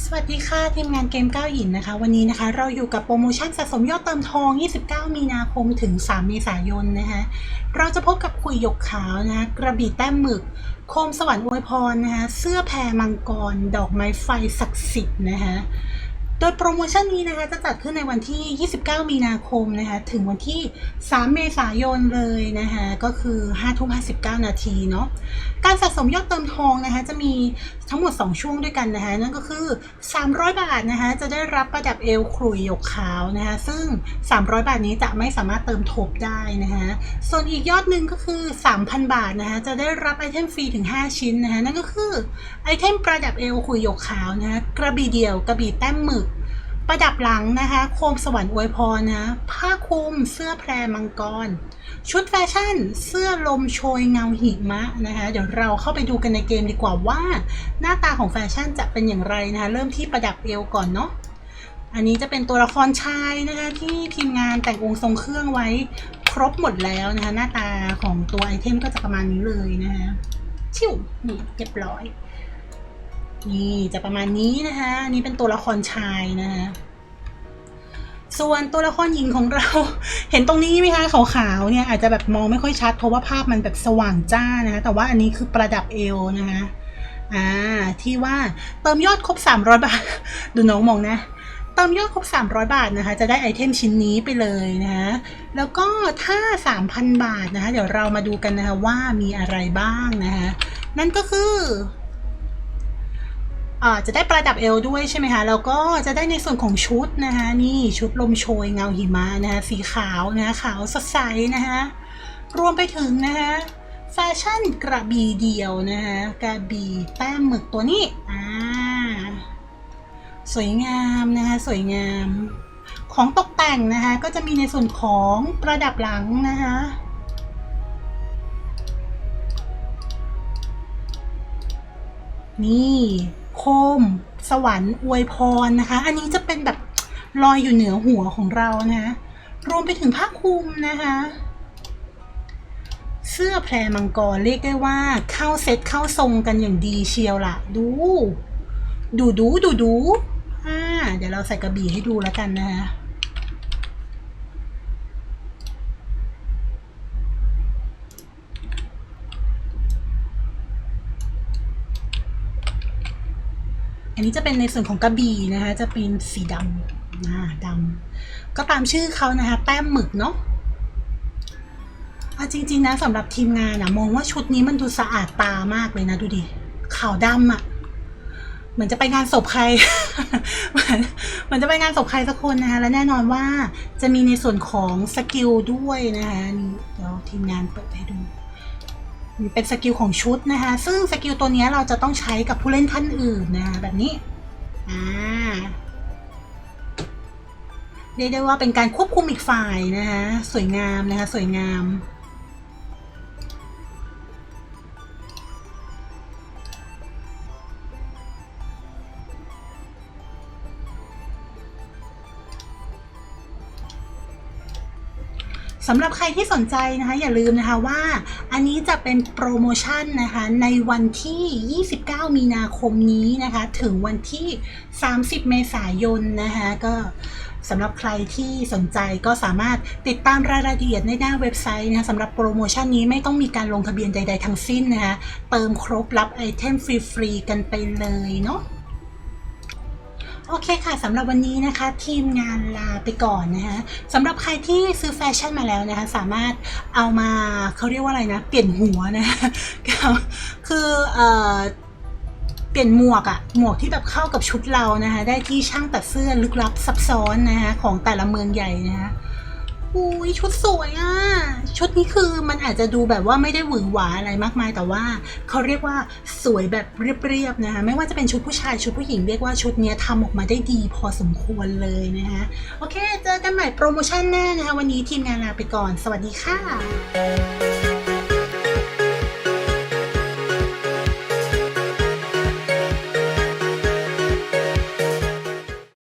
สวัสดีค่ะทีมงานเกม9หยินนะคะ วันนี้นะคะ เราอยู่กับโปรโมชั่นสะสมยอดเติมทอง 29 มีนาคมถึง 3 เมษายนนะคะ เราจะพบกับคุยหยกขาวนะคะกระบี่แต้มหมึก โคมสวรรค์อวยพรนะคะเสื้อแพรมังกร ดอกไม้ไฟศักดิ์สิทธิ์นะคะ ดยโปรโมชั่นนี้นะคะจะจัดขึ้นในวันที่ 29 มีนาคมนะคะถึงวันที่ 3 เมษายนเลยนะคะก็คือ 5 ทุ่ม 59 นาทีเนาะการสะสมยอดเติมทองนะคะจะมีทั้งหมด 2 ช่วงด้วยกันนะคะนั่นก็คือ 300 บาทนะคะจะได้รับประดับเอวขลุ่ยหยกขาวนะคะซึ่ง 300 บาทนี้จะไม่สามารถเติมทบได้นะคะส่วนอีกยอดหนึ่งก็คือ 3,000 บาทนะคะจะได้รับไอเทมฟรีถึง 5 ชิ้นนะคะนั่นก็คือไอเทมประดับเอวขลุ่ยหยกขาวนะคะกระบี่เดี่ยวกระบี่แต้มหมึก ประดับหลังนะคะ โคมสวรรค์อวยพรนะ ผ้าคลุมเสื้อแพรมังกร ชุดแฟชั่น เสื้อลมโชยเงาหิมะนะคะ เดี๋ยวเราเข้าไปดูกันในเกมดีกว่าว่า หน้าตาของแฟชั่นจะเป็นอย่างไรนะคะ เริ่มที่ประดับเอวก่อนเนาะอันนี้จะเป็นตัวละครชายนะคะที่ทีมงานแต่งองค์ทรงเครื่องไว้ครบหมดแล้วนะคะ หน้าตาของตัวไอเทมก็จะประมาณนี้เลยนะคะชิวนี่เรียบร้อย นี่จะประมาณนี้นะคะนี่เป็นตัวละครชายนะคะส่วนตัวละครหญิงของเรา เห็นตรงนี้ไหมคะขาวๆเนี่ยอาจจะแบบมองไม่ค่อยชัดเพราะว่าภาพมันแบบสว่างจ้านะคะแต่ว่าอันนี้คือประดับเอวนะคะอ่าที่ว่าเติมยอดครบ 300 บาท ดูน้องมองนะ เติมยอดครบ 300 บาทนะคะ จะได้ไอเทมชิ้นนี้ไปเลยนะคะแล้วก็ถ้า 3,000 บาทนะคะ เดี๋ยวเรามาดูกันนะคะว่ามีอะไรบ้างนะคะนั่นก็คือ จะได้ประดับเอวด้วยใช่ไหมคะแล้วก็จะได้ในส่วนของชุดนะคะนี่ชุดลมโชยเงาหิมะนะคะสีขาวนะคะขาวสดใสนะคะรวมไปถึงนะคะแฟชั่นกระบี่เดียวนะคะกระบี่แต้มหมึกตัวนี้อ่าสวยงามนะคะสวยงามของตกแต่งนะคะก็จะมีในส่วนของประดับหลังนะคะนี่ โคม สวรรค์อวยพรนะคะ อันนี้จะเป็นแบบลอยอยู่เหนือหัวของเรานะรวมไปถึงผ้าคลุมนะคะ เสื้อแพรมังกรเรียกได้ว่า เข้าเซ็ตเข้าทรงกันอย่างดีเชียวล่ะดู ดูดูดูดูอ่าเดี๋ยวเราใส่กระบี่ให้ดูแล้วกันนะคะ อันนี้จะเป็นในส่วนของกระบี่นะคะ จะเป็นสีดำอ่าดำก็ตามชื่อเขานะคะ แต้มหมึกเนาะจริงๆนะสำหรับทีมงานนะมองว่าชุดนี้มันดูสะอาดตามากเลยนะดูดิขาวดำอะ่ะเหมือนจะไปงานศพใครเหมือนเหมือนจะไปงานศพใครสักคนนะคะและแน่นอนว่าจะมีในส่วนของสกิลด้วยนะคะนี่เดี๋ยวทีมงานเปิดให้ดู เป็นสกิลของชุดนะคะ ซึ่งสกิลตัวนี้เราจะต้องใช้กับผู้เล่นท่านอื่นนะคะแบบนี้ อ่าเรียกได้ว่าเป็นการควบคุมอีกฝ่ายนะคะ สวยงามนะคะ สวยงาม สำหรับใครที่สนใจนะคะอย่าลืมนะคะว่าอันนี้จะเป็นโปรโมชั่นนะคะในวันที่ 29 มีนาคมนี้นะคะถึงวันที่ 30 เมษายนนะคะก็สำหรับใครที่สนใจก็สามารถติดตามรายละเอียดในหน้าเว็บไซต์นะคะสำหรับโปรโมชั่นนี้ไม่ต้องมีการลงทะเบียนใด ๆ ทั้งสิ้นนะคะเติมครบรับไอเทมฟรี ๆ กันไปเลยเนาะ โอเคค่ะสำหรับวันนี้นะคะทีมงานลาไปก่อนนะคะสำหรับใครที่ซื้อแฟชั่นมาแล้วนะคะสามารถเอามาเขาเรียกว่าอะไรนะ เปลี่ยนหัวนะคะคือเอ่อเปลี่ยนหมวกอะหมวกที่แบบเข้ากับชุดเรานะคะได้ที่ช่างตัดเสื้อลึกลับซับซ้อนนะคะของแต่ละเมืองใหญ่นะคะ อุ้ยชุดสวยอะชุดนี้คือมันอาจจะดูแบบว่าไม่ได้หวือหวาอะไรมากมายแต่ว่าเขาเรียกว่าสวยแบบเรียบๆนะคะไม่ว่าจะเป็นชุดผู้ชายชุดผู้หญิงเรียกว่าชุดนี้ทำออกมาได้ดีพอสมควรเลยนะคะโอเค เจอกันใหม่โปรโมชั่นหน้านะคะวันนี้ทีมงานลาไปก่อน สวัสดีค่ะ